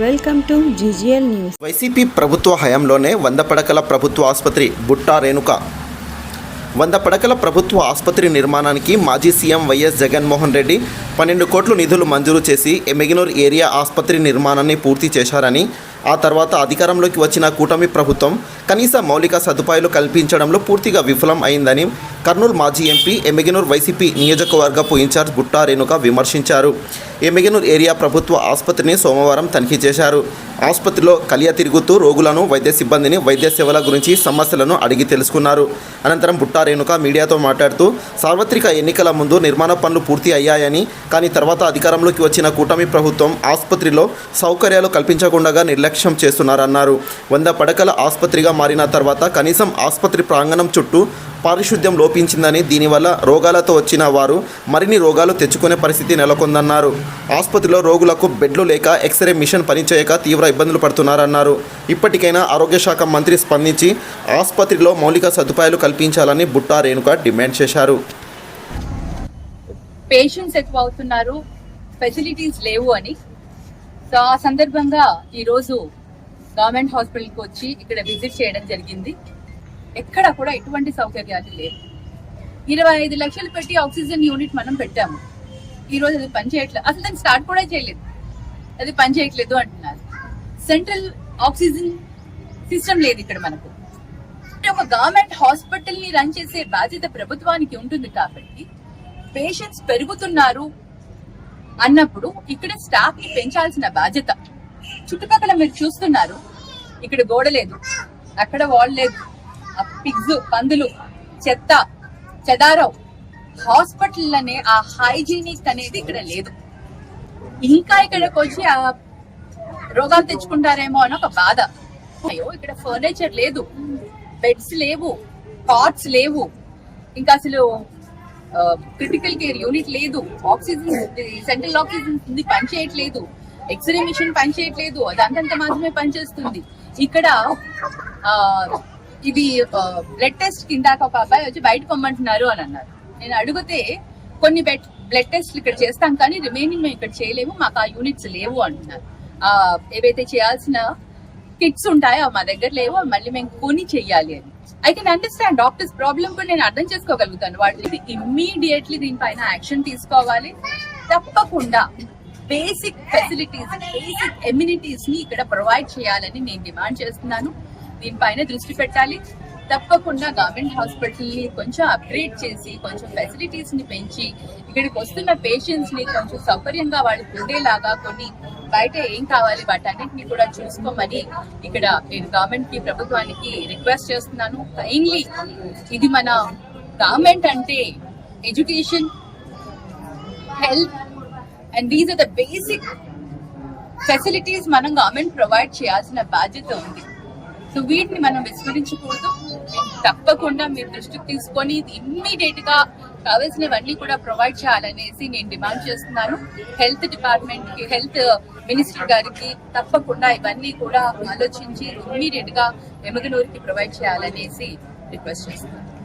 Welcome to GGL news. YCP ప్రభుత్వ హయాంలోనే వంద పడకల ప్రభుత్వ ఆసుపత్రి బుట్టా రేణుక. వంద పడకల ప్రభుత్వ ఆసుపత్రి నిర్మాణానికి మాజీ సీఎం వైఎస్ జగన్మోహన్ రెడ్డి పన్నెండు కోట్లు నిధులు మంజూరు చేసి ఎమ్మిగనూర్ ఏరియా ఆసుపత్రి నిర్మాణాన్ని పూర్తి చేశారని ఆ తర్వాత అధికారంలోకి వచ్చిన కూటమి ప్రభుత్వం కనీస మౌలిక సదుపాయాలు కల్పించడంలో పూర్తిగా విఫలం అయిందని కర్నూలు మాజీ ఎంపీ ఎమ్మెగినూర్ వైసీపీ నియోజకవర్గపు ఇన్ఛార్జ్ గుట్టా రేణుక విమర్శించారు. ఎమ్మెగినూర్ ఏరియా ప్రభుత్వ ఆసుపత్రిని సోమవారం తనిఖీ చేశారు. ఆసుపత్రిలో కలియ తిరుగుతూ రోగులను వైద్య సిబ్బందిని వైద్య సేవల గురించి సమస్యలను అడిగి తెలుసుకున్నారు. అనంతరం బుట్టా రేణుక మీడియాతో మాట్లాడుతూ సార్వత్రిక ఎన్నికల ముందు నిర్మాణ పనులు పూర్తి అయ్యాయని కానీ తర్వాత అధికారంలోకి వచ్చిన కూటమి ప్రభుత్వం ఆసుపత్రిలో సౌకర్యాలు కల్పించకుండా నిర్లక్ష్యం చేస్తున్నారన్నారు. వంద పడకల ఆసుపత్రిగా మారిన తర్వాత కనీసం ఆసుపత్రి ప్రాంగణం చుట్టూ పారిశుద్ధ్యం లోపించిందని దీనివల్ల రోగాలతో వచ్చిన వారు మరిన్ని రోగాలు తెచ్చుకునే పరిస్థితి నెలకొందన్నారు. ఆసుపత్రిలో రోగులకు బెడ్లు లేక ఎక్స్రే మిషన్ పనిచేయక తీవ్ర ఇబ్బందులు పడుతున్నారన్నారు. ఇప్పటికైనా ఆరోగ్య శాఖ మంత్రి స్పందించి ఆసుపత్రిలో మౌలిక సదుపాయాలు కల్పించాలని బుట్టా రేణుక డిమాండ్ చేశారు. పేషెంట్స్ ఎక్కువ అవుతున్నారు. ఫెసిలిటీస్ లేవు అని సో ఆ సందర్భంగా ఈరోజు గవర్నమెంట్ హాస్పిటల్కి వచ్చి ఇక్కడ విజిట్ చేయడం జరిగింది. ఎక్కడ కూడా ఎటువంటి సౌకర్యాలు లేవు. ఇరవై ఐదు లక్షలు పెట్టి ఆక్సిజన్ యూనిట్ మనం పెట్టాము. ఈరోజు అది పనిచేయట్లేదు అసలు దాన్ని స్టార్ట్ కూడా చేయలేదు. అది పనిచేయట్లేదు అంటున్నారు. సెంట్రల్ ఆక్సిజన్ సిస్టమ్ లేదు ఇక్కడ మనకు. అంటే ఒక గవర్నమెంట్ హాస్పిటల్ని రన్ చేసే బాధ్యత ప్రభుత్వానికి ఉంటుంది కాబట్టి పేషెంట్స్ పెరుగుతున్నారు అన్నప్పుడు ఇక్కడ స్టాఫ్ని పెంచాల్సిన బాధ్యత. చుట్టుపక్కల మీరు చూస్తున్నారు. ఇక్కడ గోడ లేదు. అక్కడ వాల్ లేదు. ఆ పిగ్స్ పందులు చెత్త చెదారం హాస్పిటల్ అనే ఆ హైజీనిక్ అనేది ఇక్కడ లేదు. ఇంకా ఇక్కడికి వచ్చి ఆ రోగాలు తెచ్చుకుంటారేమో అని ఒక బాధ. అయ్యో ఇక్కడ ఫర్నిచర్ లేదు. బెడ్స్ లేవు. కార్ట్స్ లేవు. ఇంకా అసలు క్రిటికల్ కేర్ యూనిట్ లేదు. ఆక్సిజన్ సెంట్రల్ ఆక్సిజన్ ఉంది. పనిచేయట్లేదు. ఎక్స్రే మిషన్ పనిచేయట్లేదు. అది అంతంత మాత్రమే పనిచేస్తుంది. ఇక్కడ ఆ, ఇది బ్లడ్ టెస్ట్ కింద ఒక అబ్బాయి వచ్చి బయట పొమ్మంటున్నారు అని అన్నారు. నేను అడిగితే కొన్ని బెడ్ బ్లడ్ టెస్ట్లు ఇక్కడ చేస్తాం కానీ రిమైనింగ్ మేము ఇక్కడ చేయలేము. మాకు ఆ యూనిట్స్ లేవు అంటున్నారు. ఏవైతే చేయాల్సిన కిట్స్ ఉంటాయో మా దగ్గర లేవు. మళ్ళీ మేము కొని చెయ్యాలి అని. I can understand doctors problem కూడా నేను అర్థం చేసుకోగలుగుతాను. వాళ్ళు ఇమ్మీడియట్లీ దీనిపైన యాక్షన్ తీసుకోవాలి. తప్పకుండా బేసిక్ ఫెసిలిటీస్ బేసిక్ ఎమ్యూనిటీస్ని ఇక్కడ ప్రొవైడ్ చేయాలని నేను డిమాండ్ చేస్తున్నాను. దీనిపైన దృష్టి పెట్టాలి. తప్పకుండా గవర్నమెంట్ హాస్పిటల్ని కొంచెం అప్గ్రేడ్ చేసి కొంచెం ఫెసిలిటీస్ని పెంచి ఇక్కడికి వస్తున్న పేషెంట్స్ని కొంచెం సౌకర్యంగా వాళ్ళకి ఉండేలాగా కొన్ని బయట ఏం కావాలి వాటన్నిటిని కూడా చూసుకోమని ఇక్కడ నేను గవర్నమెంట్కి ప్రభుత్వానికి రిక్వెస్ట్ చేస్తున్నాను. కైండ్లీ ఇది మన గవర్నమెంట్ అంటే education health and these are the basic facilities మనం గవర్నమెంట్ ప్రొవైడ్ చేయాల్సిన బాధ్యత ఉంది. సో వీటిని మనం విస్మరించకూడదు. తప్పకుండా మీరు దృష్టికి తీసుకొని ఇది ఇమ్మీడియట్గా కావాల్సినవన్నీ కూడా ప్రొవైడ్ చేయాలనేసి నేను డిమాండ్ చేస్తున్నాను. హెల్త్ డిపార్ట్మెంట్కి హెల్త్ మినిస్టర్ గారికి తప్పకుండా ఇవన్నీ కూడా ఆలోచించి ఇమ్మీడియట్గా ఎమగనూరుకి ప్రొవైడ్ చేయాలనేసి రిక్వెస్ట్ చేస్తున్నాను.